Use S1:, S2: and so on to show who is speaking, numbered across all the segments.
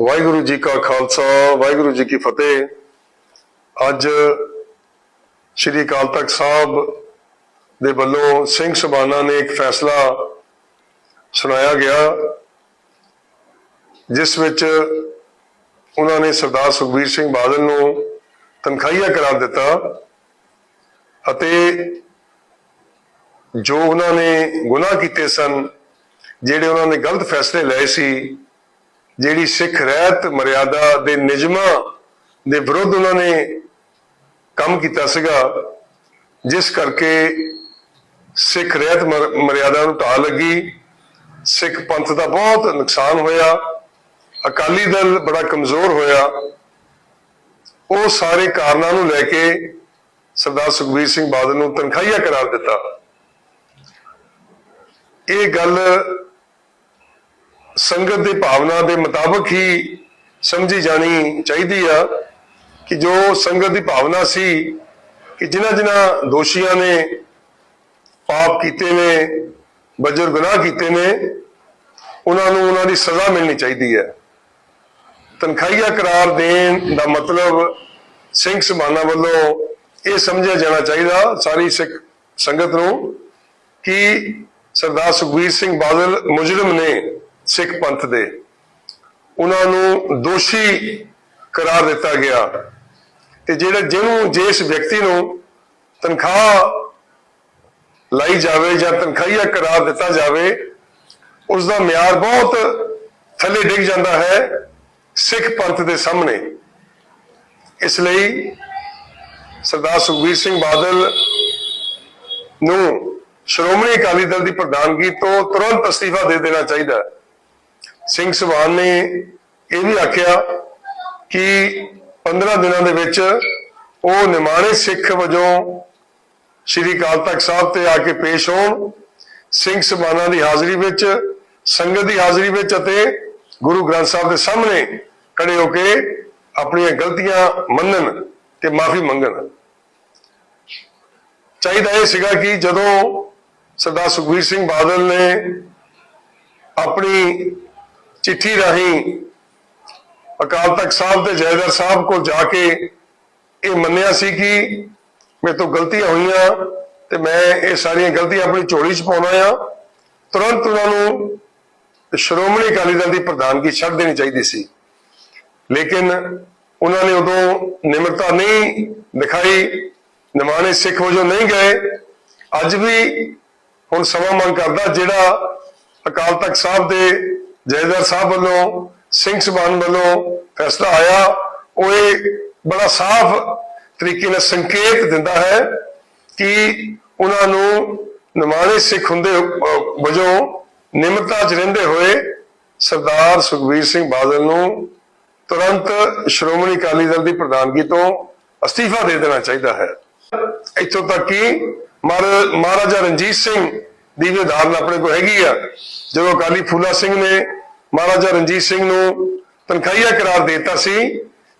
S1: ਵਾਹਿਗੁਰੂ ਜੀ ਕਾ ਖਾਲਸਾ, ਵਾਹਿਗੁਰੂ ਜੀ ਕੀ ਫਤਿਹ। ਅੱਜ ਸ਼੍ਰੀ ਅਕਾਲ ਤਖਤ ਸਾਹਿਬ ਦੇ ਵੱਲੋਂ ਸਿੰਘ ਸਭਾਨਾ ਨੇ ਇੱਕ ਫੈਸਲਾ ਸੁਣਾਇਆ ਗਿਆ, ਜਿਸ ਵਿੱਚ ਉਹਨਾਂ ਨੇ ਸਰਦਾਰ ਸੁਖਬੀਰ ਸਿੰਘ ਬਾਦਲ ਨੂੰ ਤਨਖਾਹੀਆ ਕਰਾਰ ਦਿੱਤਾ ਅਤੇ ਜੋ ਉਹਨਾਂ ਨੇ ਗੁਨਾਹ ਕੀਤੇ ਸਨ, ਜਿਹੜੇ ਉਹਨਾਂ ਨੇ ਗਲਤ ਫੈਸਲੇ ਲਏ ਸੀ ਜਿਹੜੀ ਸਿੱਖ ਰਹਿਤ ਮਰਿਆਦਾ ਦੇ ਨਿਯਮਾਂ ਦੇ ਵਿਰੁੱਧ ਉਹਨਾਂ ਨੇ ਕੰਮ ਕੀਤਾ ਸੀਗਾ, ਜਿਸ ਕਰਕੇ ਸਿੱਖ ਰਹਿਤ ਮਰ- ਮਰਿਆਦਾ ਨੂੰ ਢਾਹ ਲੱਗੀ। ਸਿੱਖ ਪੰਥ ਦਾ ਬਹੁਤ ਨੁਕਸਾਨ ਹੋਇਆ। ਅਕਾਲੀ ਦਲ ਬੜਾ ਕਮਜ਼ੋਰ ਹੋਇਆ। ਉਹ ਸਾਰੇ ਕਾਰਨਾਂ ਨੂੰ ਲੈ ਕੇ ਸਰਦਾਰ ਸੁਖਬੀਰ ਸਿੰਘ ਬਾਦਲ ਨੂੰ ਤਨਖਾਹੀਆ ਕਰਾਰ ਦਿੱਤਾ। ਇਹ ਗੱਲ ਸੰਗਤ ਦੀ ਭਾਵਨਾ ਦੇ ਮੁਤਾਬਕ ਹੀ ਸਮਝੀ ਜਾਣੀ ਚਾਹੀਦੀ ਆ ਕਿ ਜੋ ਸੰਗਤ ਦੀ ਭਾਵਨਾ ਸੀ ਕਿ ਜਿਨ੍ਹਾਂ ਜਿਨ੍ਹਾਂ ਦੋਸ਼ੀਆਂ ਨੇ ਪਾਪ ਕੀਤੇ ਨੇ, ਬੱਜਰ ਗੁਨਾਹ ਕੀਤੇ ਨੇ, ਉਹਨਾਂ ਨੂੰ ਉਹਨਾਂ ਦੀ ਸਜ਼ਾ ਮਿਲਣੀ ਚਾਹੀਦੀ ਹੈ। ਤਨਖਾਹੀਆ ਕਰਾਰ ਦੇਣ ਦਾ ਮਤਲਬ ਸਿੰਘ ਸਮਾਨਾ ਵੱਲੋਂ ਇਹ ਸਮਝਿਆ ਜਾਣਾ ਚਾਹੀਦਾ ਸਾਰੀ ਸਿੱਖ ਸੰਗਤ ਨੂੰ ਕਿ ਸਰਦਾਰ ਸੁਖਬੀਰ ਸਿੰਘ ਬਾਦਲ ਮੁਜਰਮ ਨੇ ਸਿੱਖ ਪੰਥ ਦੇ। ਉਹਨਾਂ ਨੂੰ ਦੋਸ਼ੀ ਕਰਾਰ ਦਿੱਤਾ ਗਿਆ। ਤੇ ਜਿਹੜਾ ਜਿਹਨੂੰ ਜਿਸ ਵਿਅਕਤੀ ਨੂੰ ਤਨਖਾਹ ਲਾਈ ਜਾਵੇ ਜਾਂ ਤਨਖਾਹੀਆ ਕਰਾਰ ਦਿੱਤਾ ਜਾਵੇ ਉਸ ਦਾ ਮਿਆਰ ਬਹੁਤ ਥੱਲੇ ਡਿੱਗ ਜਾਂਦਾ ਹੈ ਸਿੱਖ ਪੰਥ ਦੇ ਸਾਹਮਣੇ। ਇਸ ਲਈ ਸਰਦਾਰ ਸੁਖਬੀਰ ਸਿੰਘ ਬਾਦਲ ਨੂੰ ਸ਼੍ਰੋਮਣੀ ਅਕਾਲੀ ਦਲ ਦੀ ਪ੍ਰਧਾਨਗੀ ਤੋਂ ਤੁਰੰਤ ਅਸਤੀਫਾ ਦੇ ਦੇਣਾ ਚਾਹੀਦਾ ਹੈ। ਸਿੰਘ ਸਵਾਨ ਨੇ ਇਹ ਵੀ ਆਖਿਆ ਕਿ 15 ਦਿਨਾਂ ਦੇ ਵਿੱਚ ਉਹ ਨਿਮਾਣੇ ਸਿੱਖ ਵਜੋਂ ਸ਼੍ਰੀ ਅਕਾਲ ਤਖਤ ਸਾਹਿਬ ਤੇ ਆ ਕੇ ਪੇਸ਼ ਹੋਣ, ਸਿੰਘ ਸਮਾਨਾਂ ਦੀ ਹਾਜ਼ਰੀ ਵਿੱਚ, ਸੰਗਤ ਦੀ ਹਾਜ਼ਰੀ ਵਿੱਚ ਅਤੇ ਗੁਰੂ ਗ੍ਰੰਥ ਸਾਹਿਬ ਦੇ ਸਾਹਮਣੇ ਖੜੇ ਹੋ ਕੇ ਆਪਣੀਆਂ ਗਲਤੀਆਂ ਮੰਨਣ ਤੇ ਮਾਫੀ ਮੰਗਣ। ਚਾਹੀਦਾ ਇਹ ਸੀਗਾ ਕਿ ਜਦੋਂ ਸਰਦਾਰ ਸੁਖਬੀਰ ਸਿੰਘ ਬਾਦਲ ਨੇ ਆਪਣੀ ਚਿੱਠੀ ਰਾਹੀਂ ਅਕਾਲ ਤਖਤ ਸਾਹਿਬ ਤੇ ਜੈਦਰ ਸਾਹਿਬ ਕੋਲ ਜਾ ਕੇ ਇਹ ਮੰਨਿਆ ਸੀ ਕਿ ਮੇਰੇ ਤੋਂ ਗਲਤੀਆਂ ਹੋਈਆਂ ਤੇ ਮੈਂ ਇਹ ਸਾਰੀਆਂ ਗਲਤੀਆਂ ਆਪਣੀ ਝੋਲੀ 'ਚ ਪਾਉਣਾ ਆ ਤੁਰੰਤ ਉਹਨਾਂ ਨੂੰ ਸ਼੍ਰੋਮਣੀ ਅਕਾਲੀ ਦਲ ਦੀ ਪ੍ਰਧਾਨਗੀ ਛੱਡ ਦੇਣੀ ਚਾਹੀਦੀ ਸੀ। ਲੇਕਿਨ ਉਹਨਾਂ ਨੇ ਉਦੋਂ ਨਿਮਰਤਾ ਨਹੀਂ ਦਿਖਾਈ, ਨਿਮਾਣੇ ਸਿੱਖ ਵਜੋਂ ਨਹੀਂ ਗਏ। ਅੱਜ ਵੀ ਹੁਣ ਸਮਾਂ ਮੰਗ ਕਰਦਾ ਜਿਹੜਾ ਅਕਾਲ ਤਖਤ ਸਾਹਿਬ ਦੇ ਜੈਦਰ ਸਾਹਿਬ ਵੱਲੋਂ, ਸਿੰਘ ਸਭਾਨ ਵੱਲੋਂ ਫੈਸਲਾ ਆਇਆ। ਉਹ ਇਹ ਬੜਾ ਸਾਫ਼ ਤਰੀਕੇ ਨਾਲ ਸੰਕੇਤ ਦਿੰਦਾ ਹੈ ਕਿ ਉਹਨਾਂ ਨੂੰ ਨਿਮਾਣੇ ਸਿੱਖ ਹੁੰਦੇ ਵਜੋਂ ਨਿਮਰਤਾ 'ਚ ਰਹਿੰਦੇ ਹੋਏ ਸਰਦਾਰ ਸੁਖਬੀਰ ਸਿੰਘ ਬਾਦਲ ਨੂੰ ਤੁਰੰਤ ਸ਼੍ਰੋਮਣੀ ਅਕਾਲੀ ਦਲ ਦੀ ਪ੍ਰਧਾਨਗੀ ਤੋਂ ਅਸਤੀਫਾ ਦੇ ਦੇਣਾ ਚਾਹੀਦਾ ਹੈ। ਇੱਥੋਂ ਤੱਕ ਕਿ ਮਹਾਰਾ- ਮਹਾਰਾਜਾ ਰਣਜੀਤ ਸਿੰਘ ਦੀ ਵੀ ਉਦਾਹਰਨ ਆਪਣੇ ਕੋਲ ਹੈਗੀ ਆ। ਜਦੋਂ ਅਕਾਲੀ ਫੂਲਾ ਸਿੰਘ ਨੇ ਮਹਾਰਾਜਾ ਰਣਜੀਤ ਸਿੰਘ ਨੂੰ ਤਨਖਾਹੀਆ ਕਰਾਰ ਦਿੱਤਾ ਸੀ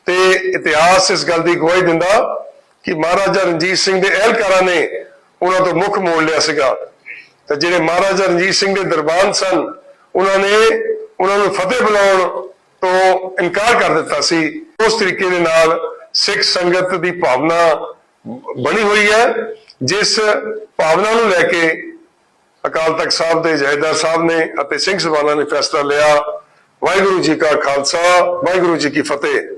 S1: ਤੇ ਇਤਿਹਾਸ ਇਸ ਗੱਲ ਦੀ ਗਵਾਹੀ ਦਿੰਦਾ ਕਿ ਮਹਾਰਾਜਾ ਰਣਜੀਤ ਸਿੰਘ ਦੇ ਅਹਿਲਕਾਰਾਂ ਨੇ ਉਹਨਾਂ ਤੋਂ ਮੁੱਖ ਮੋੜ ਲਿਆ ਸੀਗਾ। ਤੇ ਜਿਹੜੇ ਮਹਾਰਾਜਾ ਰਣਜੀਤ ਸਿੰਘ ਦੇ ਦਰਬਾਨ ਸਨ, ਉਹਨਾਂ ਨੇ ਉਹਨਾਂ ਨੂੰ ਫਤਿਹ ਬੁਲਾਉਣ ਤੋਂ ਇਨਕਾਰ ਕਰ ਦਿੱਤਾ ਸੀ। ਉਸ ਤਰੀਕੇ ਦੇ ਨਾਲ ਸਿੱਖ ਸੰਗਤ ਦੀ ਭਾਵਨਾ ਬਣੀ ਹੋਈ ਹੈ, ਜਿਸ ਭਾਵਨਾ ਨੂੰ ਲੈ ਕੇ ਅਕਾਲ ਤਖਤ ਸਾਹਿਬ ਦੇ ਜਹੇਦਾਰ ਸਾਹਿਬ ਨੇ ਅਤੇ ਸਿੰਘ ਸਭਾਨਾ ਨੇ ਫੈਸਲਾ ਲਿਆ। ਵਾਹਿਗੁਰੂ ਜੀ ਕਾ ਖਾਲਸਾ, ਵਾਹਿਗੁਰੂ ਜੀ ਕੀ ਫਤਿਹ।